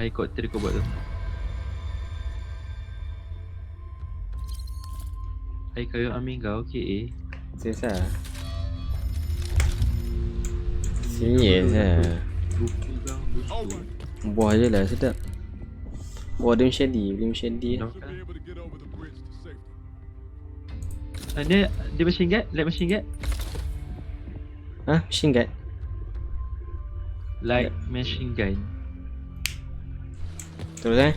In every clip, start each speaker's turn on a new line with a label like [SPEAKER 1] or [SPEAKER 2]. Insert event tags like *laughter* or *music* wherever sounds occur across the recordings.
[SPEAKER 1] Helikopter kau buat tu. Hai kayu amin kau okey eh.
[SPEAKER 2] Serius lah Serius lah
[SPEAKER 1] Buku kau buku.
[SPEAKER 2] Buah je lah sedap Buah dia shady Dia shady
[SPEAKER 1] No. Ah, dia dia machine gun, light machine gun.
[SPEAKER 2] Ha? Machine gun?
[SPEAKER 1] Light machine gun.
[SPEAKER 2] Terus eh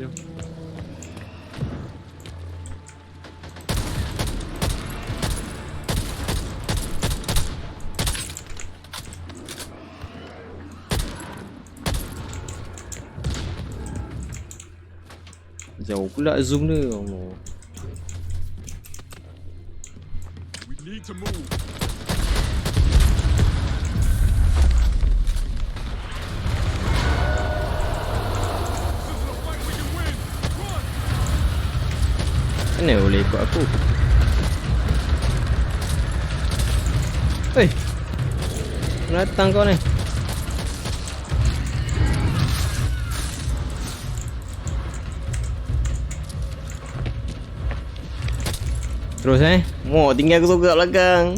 [SPEAKER 1] Jom.
[SPEAKER 2] Jauh pula zoom dia Allah
[SPEAKER 3] We need to move.
[SPEAKER 2] Mana boleh ikut aku? Hei. Datang kau ni. Terus eh? Mau tinggal aku kat belakang.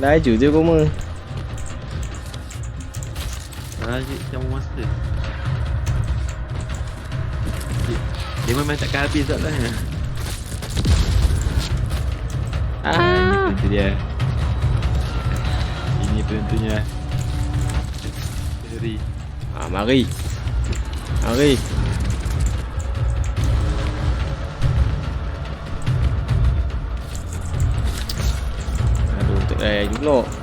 [SPEAKER 2] Laju je kau mah
[SPEAKER 1] Ah, dia macam monster. Dia memang takkan habis tak lah.
[SPEAKER 2] Ah.
[SPEAKER 1] Penentu dia. Ini penentunya. Seri.
[SPEAKER 2] Ah, mari. Mari. Aduh, untuk eh pula.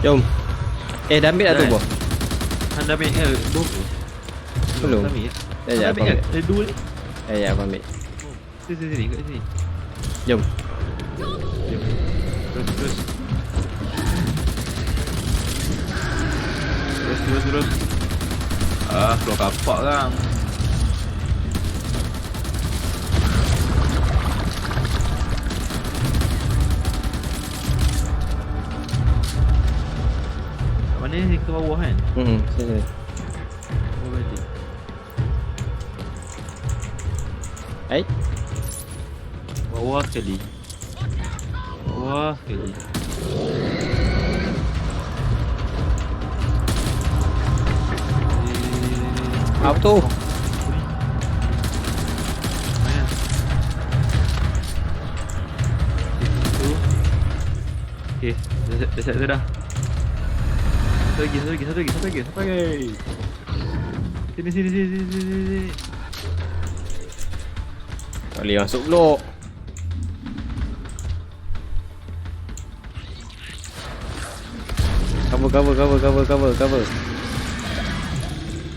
[SPEAKER 1] Jom.
[SPEAKER 2] Eh, dah ambil dah tu
[SPEAKER 1] Dah.
[SPEAKER 2] buah.
[SPEAKER 1] Anda ambil ke? Bom
[SPEAKER 2] Belum.
[SPEAKER 1] Ambil ya?
[SPEAKER 2] Ya, ya,
[SPEAKER 1] Anda
[SPEAKER 2] aku
[SPEAKER 1] ambil? Ada dua ni.
[SPEAKER 2] Ya, ya, aku ambil.
[SPEAKER 1] Sini, sini, sini, kat sini.
[SPEAKER 2] Jom.
[SPEAKER 1] Terus, terus. Terus, terus, terus. Ah, keluar kapak kan. Mana ni ke bawah kan?
[SPEAKER 2] Hmm, sini.
[SPEAKER 1] Bawah balik.
[SPEAKER 2] Hai.
[SPEAKER 1] Bawah sekali. Bawah sekali. Eh,
[SPEAKER 2] Apa tu?
[SPEAKER 1] Mana? Itu. Okey, dah dah dah, dah, Satu lagi, satu lagi, satu lagi, satu lagi, satu lagi. Sini sini sini sini sini. sini.
[SPEAKER 2] Tak boleh masuk blok. Cover, cover, cover, cover, cover, cover.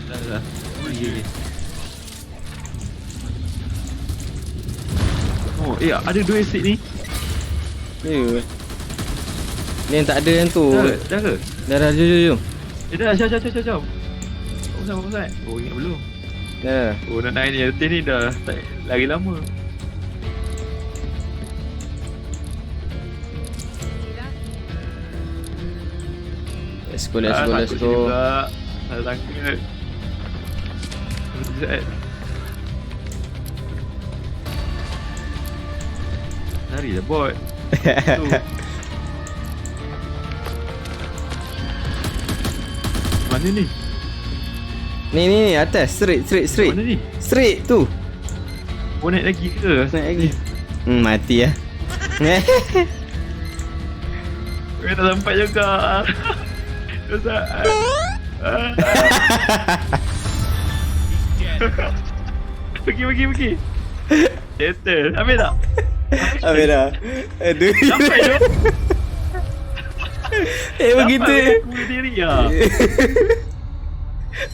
[SPEAKER 1] Dah dah. Oh, eh ada dua exit ni.
[SPEAKER 2] Ya. Ni yang tak ada yang tu.
[SPEAKER 1] Dah ke? Dah ke?
[SPEAKER 2] Dah dah, jom, jom, jom.
[SPEAKER 1] Eh dah, jom, jom, jom, jom, jom. Bagus bagus. Oh, ingat belum?
[SPEAKER 2] Dah.
[SPEAKER 1] Oh, nak naik ni, atas ni dah tak lari lama.
[SPEAKER 2] Let's go, let's
[SPEAKER 1] Ah,
[SPEAKER 2] go, let's
[SPEAKER 1] takut sini
[SPEAKER 2] go.
[SPEAKER 1] Pula. Ada takut. Sekejap. Lari dah bot. *laughs* Mana ni?
[SPEAKER 2] Ni ni ni atas straight straight straight.
[SPEAKER 1] Mana ni?
[SPEAKER 2] Straight tu.
[SPEAKER 1] Oh naik lagi ke?
[SPEAKER 2] Naik lagi. Hmm mati *laughs* ya.
[SPEAKER 1] Eh tak sampai juga. *laughs* Dosa. *laughs* pergi pergi pergi. Settle. Habis tak?
[SPEAKER 2] Habis dah. Aduh.
[SPEAKER 1] Sampai tu.
[SPEAKER 2] Eh begitu.
[SPEAKER 1] Aku diri lah. *laughs*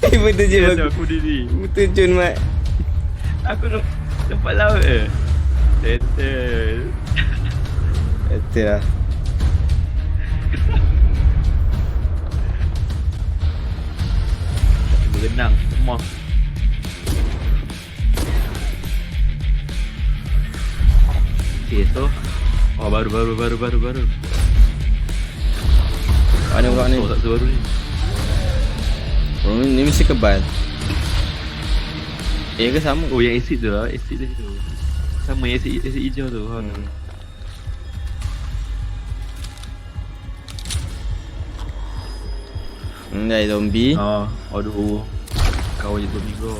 [SPEAKER 2] Eh betul je
[SPEAKER 1] Yes, aku diri.
[SPEAKER 2] Betul Jun mat.
[SPEAKER 1] Aku dah tempat laut je. Settle.
[SPEAKER 2] Betul lah.
[SPEAKER 1] Berenang semua. Okay, so Oh baru baru baru baru baru.
[SPEAKER 2] Mana pula ni?
[SPEAKER 1] Tak baru ni.
[SPEAKER 2] Oh, ni mesti kebal. Eh ke sama?
[SPEAKER 1] Oh yang acid tu lah, acid dia tu. Sama yang acid acid hijau tu. Ha.
[SPEAKER 2] Hmm. Hmm, dah zombie.
[SPEAKER 1] Ah, aduh. Kau je tu minggu.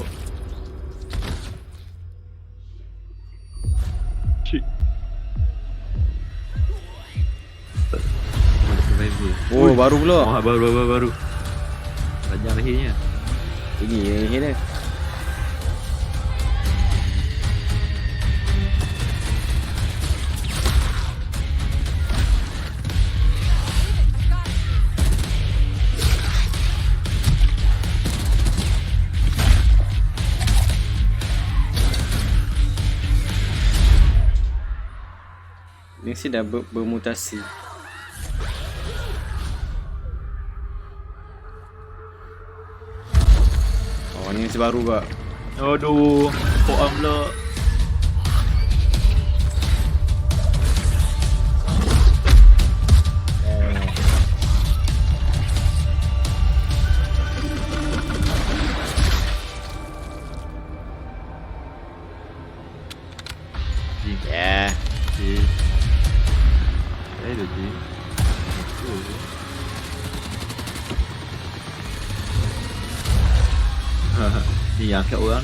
[SPEAKER 1] Shit.
[SPEAKER 2] Oh, baru pula.
[SPEAKER 1] Oh, baru baru baru. baru. Panjang lahirnya.
[SPEAKER 2] Ini yang ni dah. Ni mesti dah ber, bermutasi. Oh, ni mesti baru kak.
[SPEAKER 1] Aduh, koam pula. Ni yang angkat orang.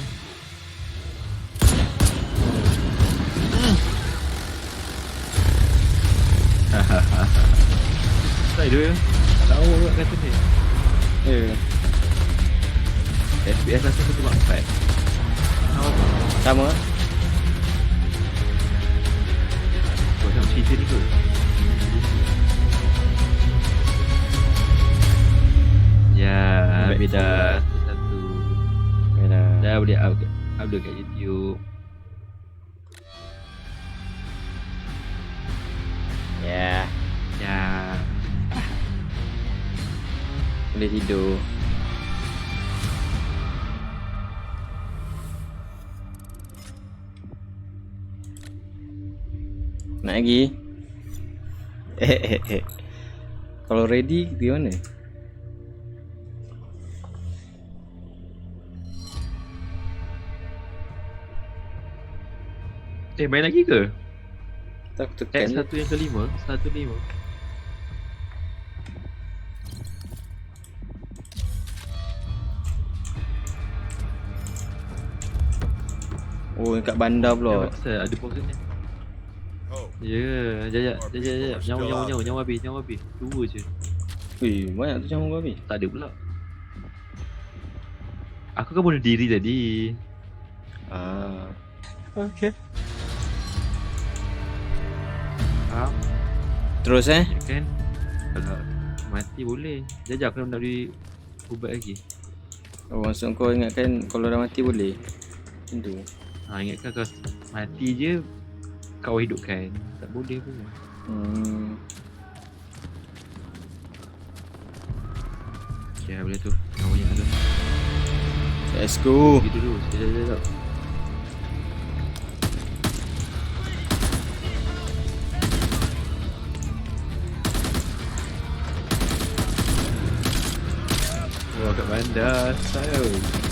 [SPEAKER 1] Saya dia Tahu orang kata ni.
[SPEAKER 2] Eh,
[SPEAKER 1] FPS rasa tu cuma 4 Tahu
[SPEAKER 2] sama.
[SPEAKER 1] Kau tengok cerita ni ke Ya, beda satu. Dah boleh upload, upload kat YouTube
[SPEAKER 2] Yeah.
[SPEAKER 1] Ya
[SPEAKER 2] Boleh tidur. Nak lagi? *laughs* Eh, eh, eh. Kalau ready, di mana?
[SPEAKER 1] Eh main lagi ke?
[SPEAKER 2] Tak aku
[SPEAKER 1] Eh
[SPEAKER 2] tekan je.
[SPEAKER 1] satu yang kelima Satu lima
[SPEAKER 2] Oh, dekat bandar
[SPEAKER 1] Ya,
[SPEAKER 2] pula.
[SPEAKER 1] pasal ada box ni
[SPEAKER 3] Oh,
[SPEAKER 1] Ya, jap jap jap. Nyawa nyawa nyawa nyawa habis, nyawa habis. Dua je.
[SPEAKER 2] Ui, banyak tu jamu babi.
[SPEAKER 1] Tak ada pula. Aku kan bunuh diri tadi.
[SPEAKER 2] Ah. Okay. Terus eh?
[SPEAKER 1] Ya kan? Kalau mati boleh. Aku nak beli ubat lagi.
[SPEAKER 2] Oh, maksud kau ingatkan kalau dah mati boleh? Macam tu.
[SPEAKER 1] Ha ingatkan kalau mati je kau hidupkan. Tak boleh pun.
[SPEAKER 2] Hmm.
[SPEAKER 1] Ya boleh tu. Nyawanya ada.
[SPEAKER 2] Let's go.
[SPEAKER 1] Pergi dulu. Sekejap sekejap. Banda style.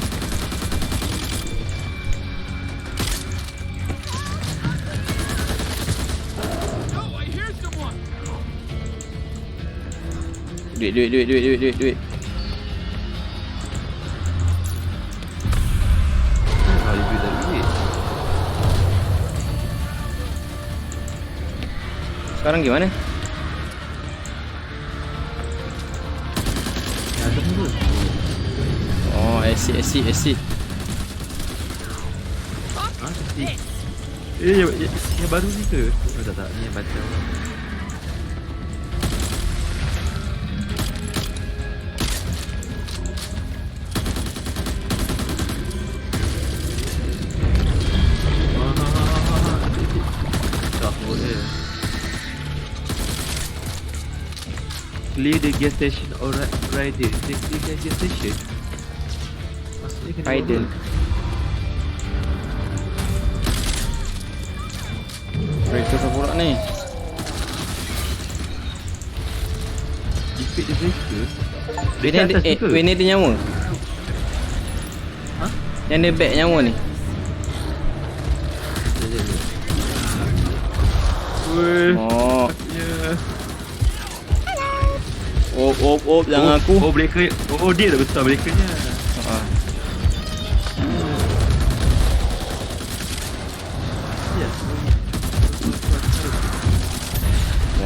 [SPEAKER 2] Duit, duit, duit, duit, duit, duit, duit. Sekarang gimana? Oh, acid, acid, acid.
[SPEAKER 1] Ha, tapi Eh, yang, yang, yang baru ni ke? Oh, tak tak, ni yang baca. Boleh. Clear the gas station or ri- rider. Clear the gas station. Kena
[SPEAKER 2] Rider.
[SPEAKER 1] apa?
[SPEAKER 2] Kereta siapa pula ni?
[SPEAKER 1] Jepit dia kereta. Dia
[SPEAKER 2] Ini
[SPEAKER 1] kat
[SPEAKER 2] ada, eh, ini ada nyawa.
[SPEAKER 1] Ha?
[SPEAKER 2] Yang ada bag nyawa ni.
[SPEAKER 1] Weh.
[SPEAKER 2] Oh,
[SPEAKER 1] Ya.
[SPEAKER 2] op, op, op, jangan
[SPEAKER 1] oh,
[SPEAKER 2] aku.
[SPEAKER 1] Oh, breaker. Oh, dia dah besar breakernya.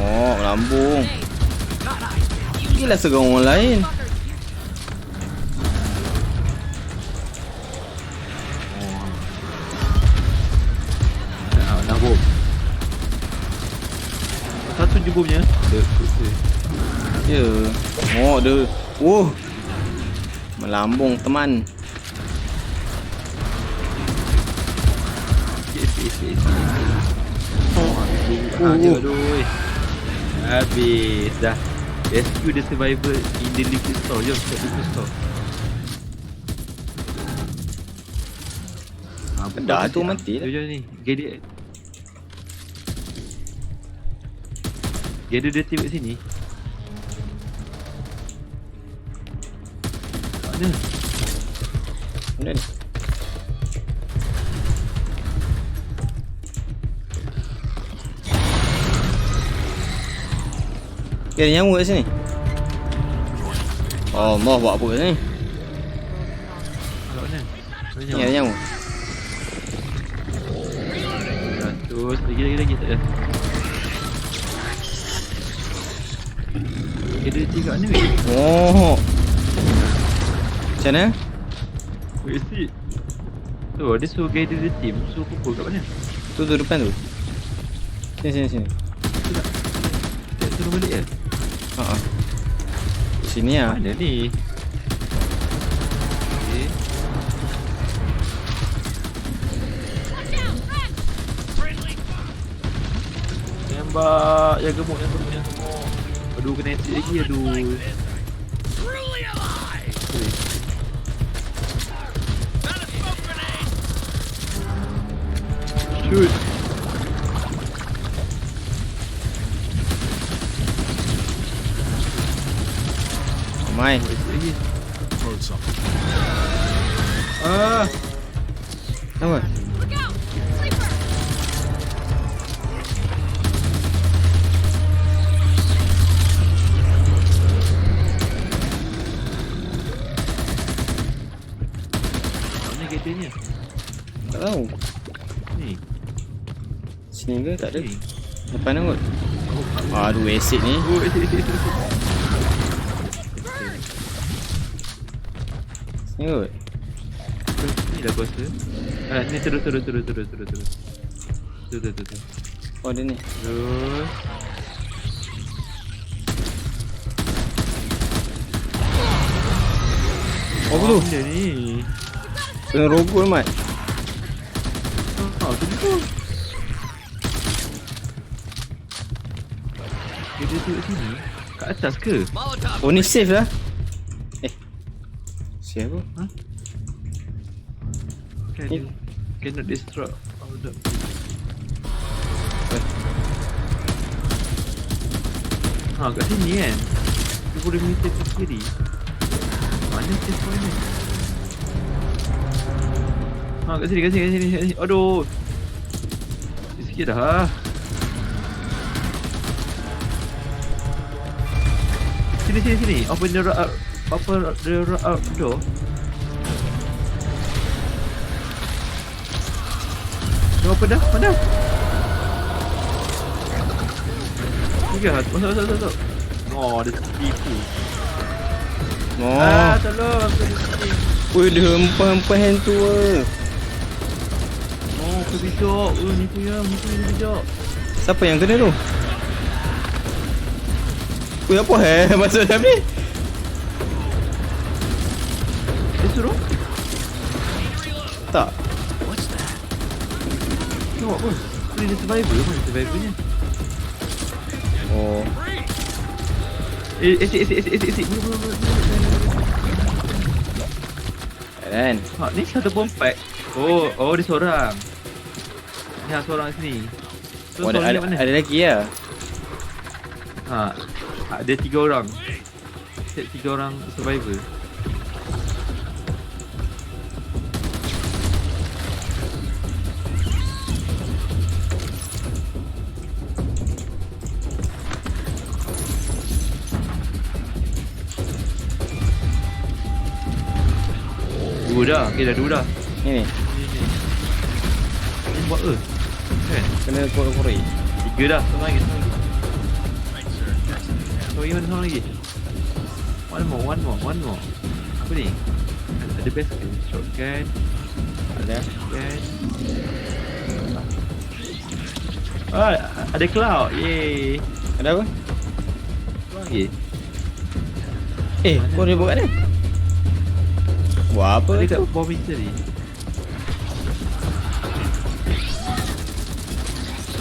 [SPEAKER 2] Oh, lambung. Gila serang orang lain.
[SPEAKER 1] Nak, nak bom. Satu je bomnya. Dia, dia.
[SPEAKER 2] Ya. Oh, dia. Oh. Melambung teman.
[SPEAKER 1] Sikit. Oh, ah, dia, aduh. Habis dah. Rescue the survivor in the liquid store. Jom, kita liquid store. Ah,
[SPEAKER 2] Dah tu
[SPEAKER 1] lah.
[SPEAKER 2] mati dah.
[SPEAKER 1] Jom, ni. Gather. Gather dia tiba sini. Mana?
[SPEAKER 2] Mana ni? Dia ada nyawa kat sini. Oh, mau buat apa kat sini?
[SPEAKER 1] Mana?
[SPEAKER 2] Ni ada nyawa.
[SPEAKER 1] Ratus Lagi lagi lagi tak ada dia tiga ni weh
[SPEAKER 2] Oh. Macam mana?
[SPEAKER 1] Wait see Tu dia suruh gather the team Suruh pukul kat mana
[SPEAKER 2] Tu tu depan tu. Sini sini sini.
[SPEAKER 1] Dia suruh balik ke
[SPEAKER 2] Ha ah. Sini ah.
[SPEAKER 1] Mana ni Okay Tembak Yang gemuk Yang gemuk Yang gemuk Aduh kena hit lagi Aduh! Shoot
[SPEAKER 2] Mai.
[SPEAKER 1] Hit lagi
[SPEAKER 3] Heard something.
[SPEAKER 1] Ah
[SPEAKER 2] Apa? Tak tahu.
[SPEAKER 1] Ni
[SPEAKER 2] Sini ke? Tak ada.
[SPEAKER 1] Ni.
[SPEAKER 2] Depan tu kot. Aduh, acid ni. *laughs* Sini kot.
[SPEAKER 1] Ni dah kuasa. Ah, ni terus terus terus terus terus terus. Terus terus terus.
[SPEAKER 2] Oh, dia ni.
[SPEAKER 1] Terus.
[SPEAKER 2] Oh, tu?
[SPEAKER 1] Benda ni.
[SPEAKER 2] Kena robot mat.
[SPEAKER 1] Ah, tu tu. Dia tengok sini. Kat atas ke?
[SPEAKER 2] Oh, ni safe lah. Safe apa?
[SPEAKER 1] Kan
[SPEAKER 2] Ni.
[SPEAKER 1] dia cannot destroy all the Ha, kat sini kan. Dia boleh meter ke kiri. Mana safe point ni? Ha, kat sini, kat sini, kat sini, kat sini. Aduh. Sikit dah. ah. Sini, sini, sini. Open the Open the out door. Dah apa dah? Mana? Okey, masuk, masuk, masuk, masuk. Oh, dia tipu.
[SPEAKER 2] Oh.
[SPEAKER 1] Ah, tolong. Aku ada sini.
[SPEAKER 2] Wih, dia hempah-hempah hand tu.
[SPEAKER 1] Oh, aku bijak. Oh, ni punya, ni punya bijak.
[SPEAKER 2] Siapa yang kena tu? Wih, apa *laughs* eh? Masuk dalam ni?
[SPEAKER 1] Dia suruh?
[SPEAKER 2] Tak.
[SPEAKER 1] Ni dia survivor pun, survivornya.
[SPEAKER 2] Oh.
[SPEAKER 1] Eh, mula, mula.
[SPEAKER 2] Kan?
[SPEAKER 1] Ha, ni satu pompak. Oh, oh dia seorang. Ni seorang sini. So,
[SPEAKER 2] Oh, ada, ada,
[SPEAKER 1] mana?
[SPEAKER 2] ada lagi ya?
[SPEAKER 1] Ha, ada tiga orang. Tiga orang survivor. Dua dah, okay dah dua dah.
[SPEAKER 2] Ni ni.
[SPEAKER 1] Ni ni. Ni buat apa? Kan?
[SPEAKER 2] Kena korek-korek.
[SPEAKER 1] Tiga dah, seorang lagi, seorang lagi. Seorang lagi mana seorang lagi? One more, one more, one more. Apa ni? Ada best ke? Shotgun,
[SPEAKER 2] Ada.
[SPEAKER 1] shotgun. Ah, ada cloud. Yeay.
[SPEAKER 2] Ada apa?
[SPEAKER 1] Seorang lagi.
[SPEAKER 2] Eh, kau dia buat mana? Buat apa
[SPEAKER 1] Ada kat bawah meter ni.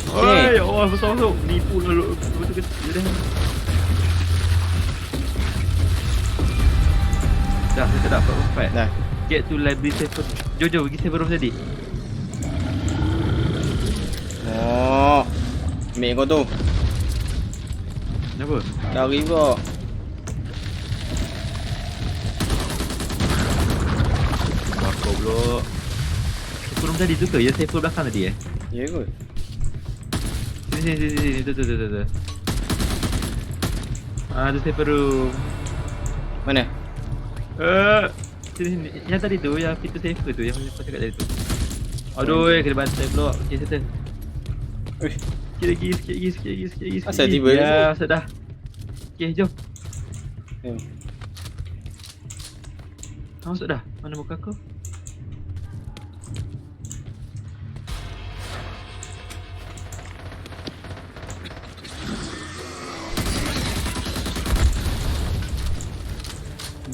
[SPEAKER 1] Oi, oh, masuk masuk. Nipu lalu betul kecil dah. Dah, kita dapat empat.
[SPEAKER 2] Dah.
[SPEAKER 1] Get to library safer. Jojo pergi safer room tadi.
[SPEAKER 2] Oh. Ambil kau tu.
[SPEAKER 1] Kenapa?
[SPEAKER 2] Lari kau.
[SPEAKER 1] Bakar pula. Room tadi tu ke? Ya safer belakang tadi eh?
[SPEAKER 2] Ya kot.
[SPEAKER 1] Sini sini sini sini. Tu tu tu tu tu. Ah, tu safer room.
[SPEAKER 2] Mana?
[SPEAKER 1] Eh, sini sini. Yang tadi tu, yang pintu safer tu, yang kau cakap tadi tu. Aduh, eh, kena bantai pula. Okay, settle.
[SPEAKER 2] Uish.
[SPEAKER 1] Sikit lagi, sikit lagi, sikit lagi, sikit lagi. sikit
[SPEAKER 2] Asal tiba
[SPEAKER 1] Ya, asal dah. Okay, jom.
[SPEAKER 2] Hmm.
[SPEAKER 1] Kau masuk dah. Mana muka kau?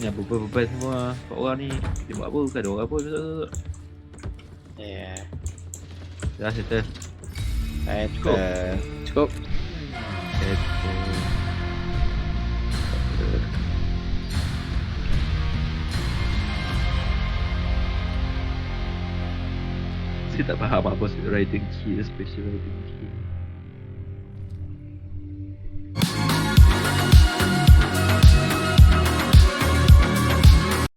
[SPEAKER 1] Ni apa bebal semua Empat orang ni Dia buat apa Bukan ada orang pun masuk.
[SPEAKER 2] Ya.
[SPEAKER 1] Dah settle
[SPEAKER 2] Cukup. Cukup.
[SPEAKER 1] Settle Saya tak faham apa writing key Special writing key